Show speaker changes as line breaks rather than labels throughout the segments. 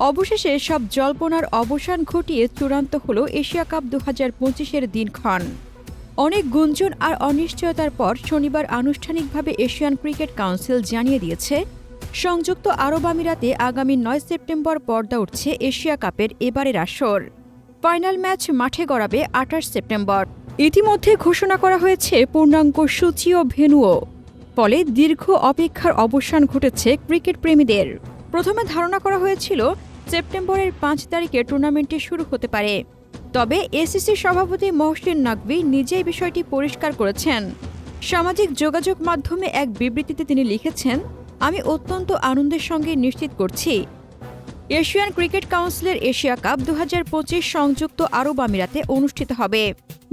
অবশেষে সব জল্পনার অবসান ঘটিয়ে চূড়ান্ত হল এশিয়া কাপ দু হাজার পঁচিশের দিনক্ষণ। অনেক গুঞ্জন আর অনিশ্চয়তার পর শনিবার আনুষ্ঠানিকভাবে এশিয়ান ক্রিকেট কাউন্সিল জানিয়ে দিয়েছে, সংযুক্ত আরব আমিরাতে আগামী নয় সেপ্টেম্বর পর্দা উঠছে এশিয়া কাপের এবারের আসর। ফাইনাল ম্যাচ মাঠে গড়াবে আঠাশ সেপ্টেম্বর। ইতিমধ্যে ঘোষণা করা হয়েছে পূর্ণাঙ্গ সূচি ও ভেন্যুও। ফলে দীর্ঘ অপেক্ষার অবসান ঘটেছে ক্রিকেট প্রেমীদের। প্রথমে ধারণা করা হয়েছিল সেপ্টেম্বরের পাঁচ তারিখে টুর্নামেন্টটি শুরু হতে পারে। তবে এসিসি সভাপতি মহসিন নাকভি নিজেই বিষয়টি পরিষ্কার করেছেন। সামাজিক যোগাযোগ মাধ্যমে এক বিবৃতিতে তিনি লিখেছেন, আমি অত্যন্ত আনন্দের সঙ্গে নিশ্চিত করছি। এশিয়ান ক্রিকেট কাউন্সিলের এশিয়া কাপ দু হাজার পঁচিশ সংযুক্ত আরব আমিরাতে অনুষ্ঠিত হবে।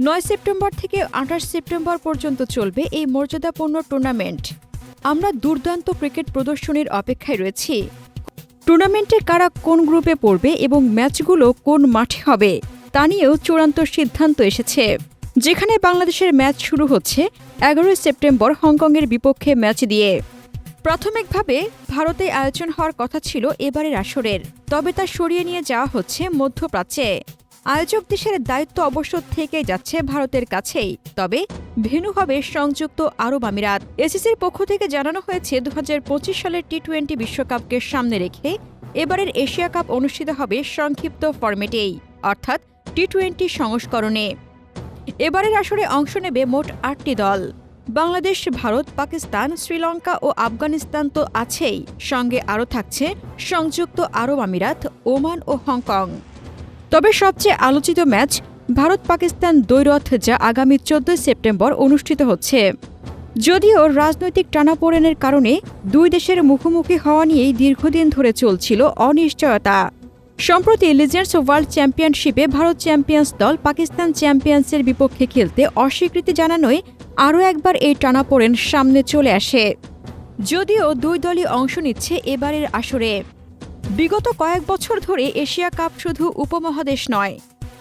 নয় সেপ্টেম্বর থেকে আঠাশ সেপ্টেম্বর পর্যন্ত চলবে এই মর্যাদাপূর্ণ টুর্নামেন্ট। আমরা দুর্দান্ত ক্রিকেট প্রদর্শনীর অপেক্ষায় রয়েছি। টুর্নামেন্টে কারা কোন গ্রুপে পড়বে এবং ম্যাচগুলো কোন মাঠে হবে, তা নিয়েও চূড়ান্ত সিদ্ধান্ত এসেছে। যেখানে বাংলাদেশের ম্যাচ শুরু হচ্ছে এগারোই সেপ্টেম্বর হংকংয়ের বিপক্ষে ম্যাচ দিয়ে। প্রাথমিকভাবে ভারতে আয়োজন হওয়ার কথা ছিল এবারের আসরের, তবে তা সরিয়ে নিয়ে যাওয়া হচ্ছে মধ্যপ্রাচ্যে। আয়োজক দেশের দায়িত্ব অবশ্য থেকে যাচ্ছে ভারতের কাছেই, তবে ভেন্যু হবে সংযুক্ত আরব আমিরাত। এসিসির পক্ষ থেকে জানানো হয়েছে দু হাজার পঁচিশ সালের টি টোয়েন্টি বিশ্বকাপকে সামনে রেখে এবারের এশিয়া কাপ অনুষ্ঠিত হবে সংক্ষিপ্ত ফরম্যাটেই, অর্থাৎ টি টোয়েন্টি সংস্করণে। এবারের আসরে অংশ নেবে মোট আটটি দল। বাংলাদেশ, ভারত, পাকিস্তান, শ্রীলঙ্কা ও আফগানিস্তান তো আছেই। সঙ্গে আরও থাকছে সংযুক্ত আরব আমিরাত, ওমান ও হংকং। তবে সবচেয়ে আলোচিত ম্যাচ ভারত পাকিস্তান দ্বৈরথ যা আগামী চোদ্দই সেপ্টেম্বর অনুষ্ঠিত হচ্ছে। যদিও রাজনৈতিক টানাপোড়েনের কারণে দুই দেশের মুখোমুখি হওয়া নিয়েই দীর্ঘদিন ধরে চলছিল অনিশ্চয়তা। সম্প্রতি লিজেন্ডস ওয়ার্ল্ড চ্যাম্পিয়নশিপে ভারত চ্যাম্পিয়ন্স দল পাকিস্তান চ্যাম্পিয়ন্সের বিপক্ষে খেলতে অস্বীকৃতি জানানোয় আরও একবার এই টানাপোড়েন সামনে চলে আসে। যদিও দুই দলই অংশ নিচ্ছে এবারের আসরে। বিগত কয়েক বছর ধরে এশিয়া কাপ শুধু উপমহাদেশ নয়,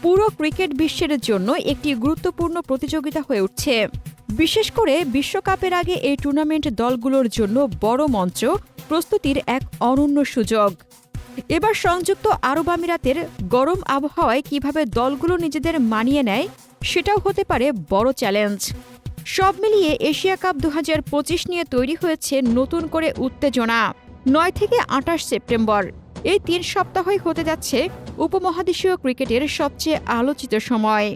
পুরো ক্রিকেট বিশ্বের জন্য একটি গুরুত্বপূর্ণ প্রতিযোগিতা হয়ে উঠছে। বিশেষ করে বিশ্বকাপের আগে এই টুর্নামেন্ট দলগুলোর জন্য বড় মঞ্চ, প্রস্তুতির এক অনন্য সুযোগ। এবার সংযুক্ত আরব আমিরাতের গরম আবহাওয়ায় কীভাবে দলগুলো নিজেদের মানিয়ে নেয়, সেটাও হতে পারে বড় চ্যালেঞ্জ। সব মিলিয়ে এশিয়া কাপ দু হাজার পঁচিশ নিয়ে তৈরি হয়েছে নতুন করে উত্তেজনা। নয় থেকে আঠাশ সেপ্টেম্বর। এই তিন সপ্তাহই হতে যাচ্ছে উপমহাদেশীয় ক্রিকেটের সবচেয়ে আলোচিত সময়।